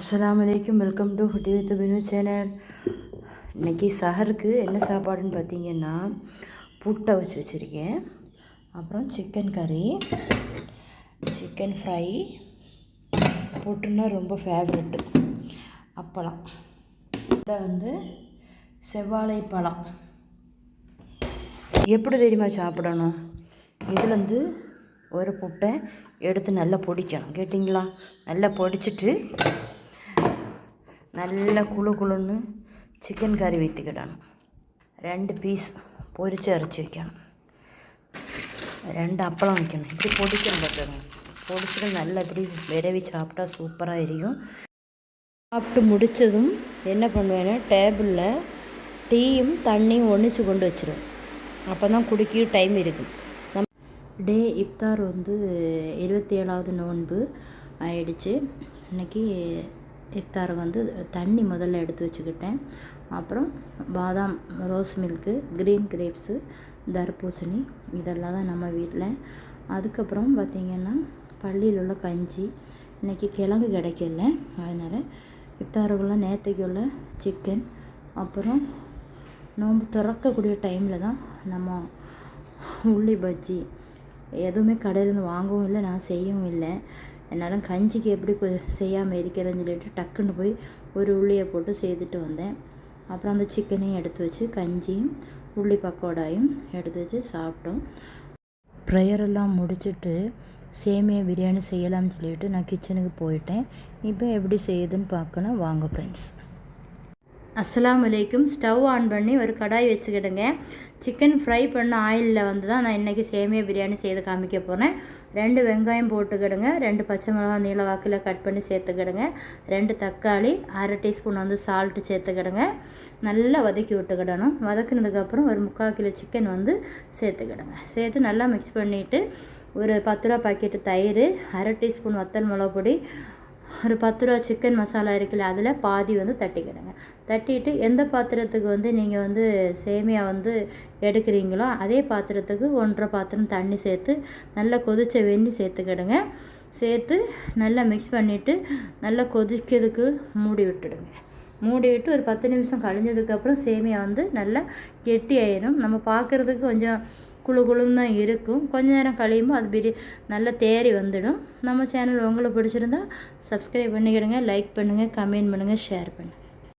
அஸ்லாம் அலைக்கும் welcome to ஹுட்டி வித் பினு சேனல் இன்றைக்கி சஹருக்கு என்ன சாப்பாடுன்னு பார்த்தீங்கன்னா புட்டை வச்சு வச்சுருக்கேன். அப்புறம் சிக்கன் கறி சிக்கன் ஃப்ரை புட்டுன்னா ரொம்ப ஃபேவரெட்டு அப்பளம். கூட வந்து செவ்வாழை பழம். எப்படி தெரியுமா சாப்பிடணும்? இதுலேருந்து ஒரு புட்டை எடுத்து நல்லா பொடிக்கணும். கேட்டிங்களா? நல்லா பொடிச்சிட்டு நல்லா குழு குழுன்னு சிக்கன் கறி வைத்துக்கிடணும். ரெண்டு பீஸ் பொரிச்சு அரைச்சி வைக்கணும். ரெண்டு அப்பளம் வைக்கணும். இப்படி பொடிக்கணும் பார்த்துக்கணும் பொடிச்சிட்டு நல்லா இப்படி விரவி சாப்பிட்டா சூப்பராக எரியும். சாப்பிட்டு முடித்ததும் என்ன பண்ணுவேன்னா டேபிளில் டீயும் தண்ணியும் ஒன்றிச்சு கொண்டு வச்சிருவேன். அப்போ தான் குடிக்க டைம் இருக்கும் நம் டே இப்தார் வந்து இருபத்தி ஏழாவது நோன்பு ஆயிடுச்சு. இன்றைக்கி இஃப்தார் வந்து தண்ணி முதல்ல எடுத்து வச்சுக்கிட்டேன். அப்புறம் பாதாம் ரோஸ் மில்க்கு க்ரீன் கிரேப்ஸு தர்பூசணி இதெல்லாம் தான் நம்ம வீட்டில். அதுக்கப்புறம் பார்த்திங்கன்னா பள்ளியில் உள்ள கஞ்சி இன்றைக்கி கிழங்கு கிடைக்கல. அதனால் இஃப்தாருக்குள்ள நேற்றுக்குள்ள சிக்கன் அப்புறம் நோன்பு திறக்கக்கூடிய டைமில் தான் நம்ம உள்ளி பஜ்ஜி. எதுவுமே கடையிலேருந்து வாங்கவும் இல்லை நான் செய்யவும் இல்லை. என்னால் கஞ்சிக்கு எப்படி செய்யாமல் இருக்கிறதுன்னு சொல்லிட்டு டக்குன்னு போய் ஒரு உள்ளியை போட்டு செய்துட்டு வந்தேன். அப்புறம் அந்த சிக்கனையும் எடுத்து வச்சு கஞ்சியும் உள்ளி பக்கோடாயும் எடுத்து வச்சு சாப்பிட்டோம். ப்ரேயரெல்லாம் முடிச்சுட்டு சேமியா பிரியாணி செய்யலாம்னு சொல்லிட்டு நான் கிச்சனுக்கு போயிட்டேன். இப்போ எப்படி செய்யுதுன்னு பார்க்கலாம் வாங்க ஃப்ரெண்ட்ஸ் அஸ்லாம் வலைக்கும் ஸ்டவ் ஆன் பண்ணி ஒரு கடாய் வச்சுக்கிடுங்க. சிக்கன் ஃப்ரை பண்ண ஆயிலில் வந்து தான் நான் இன்றைக்கி சேமியா பிரியாணி செய்து காமிக்க போகிறேன் ரெண்டு வெங்காயம் போட்டுக்கிடுங்க. ரெண்டு பச்சை மிளகாய் நீள வாக்கில் கட் பண்ணி சேர்த்துக்கிடுங்க. ரெண்டு தக்காளி அரை டீஸ்பூன் வந்து சால்ட்டு சேர்த்துக்கிடுங்க. நல்லா வதக்கி விட்டுக்கிடணும். வதக்குனதுக்கப்புறம் ஒரு முக்கால் கிலோ சிக்கன் வந்து சேர்த்துக்கிடுங்க. சேர்த்து நல்லா மிக்ஸ் பண்ணிவிட்டு ஒரு பத்து ரூபா பாக்கெட்டு தயிர் அரை டீஸ்பூன் வத்தல் மிளகு பொடி ஒரு பத்து ரூபா சிக்கன் மசாலா இருக்குல்ல அதில் பாதி வந்து தட்டிக்கிடுங்க. தட்டிட்டு எந்த பாத்திரத்துக்கு வந்து நீங்கள் வந்து சேமியா வந்து எடுக்கிறீங்களோ அதே பாத்திரத்துக்கு ஒன்றரை பாத்திரம் தண்ணி சேர்த்து நல்லா கொதிச்ச வெந்நி சேர்த்துக்கிடுங்க. சேர்த்து நல்லா மிக்ஸ் பண்ணிவிட்டு நல்லா கொதிக்கிறதுக்கு மூடி விட்டுடுங்க. மூடி விட்டு ஒரு பத்து நிமிஷம் கழிஞ்சதுக்கப்புறம் சேமியா வந்து நல்லா கெட்டி ஆயிரும் நம்ம பார்க்குறதுக்கு கொஞ்சம் குழு குழுன்னு தான் இருக்கும். கொஞ்ச நேரம் கழியும்போது அது பிரி நல்லா தேறி வந்துடும். நம்ம சேனல் உங்களுக்கு பிடிச்சிருந்தா சப்ஸ்கிரைப் பண்ணிக்கிடுங்க லைக் பண்ணுங்கள் கமெண்ட் பண்ணுங்கள் ஷேர் பண்ணுங்கள்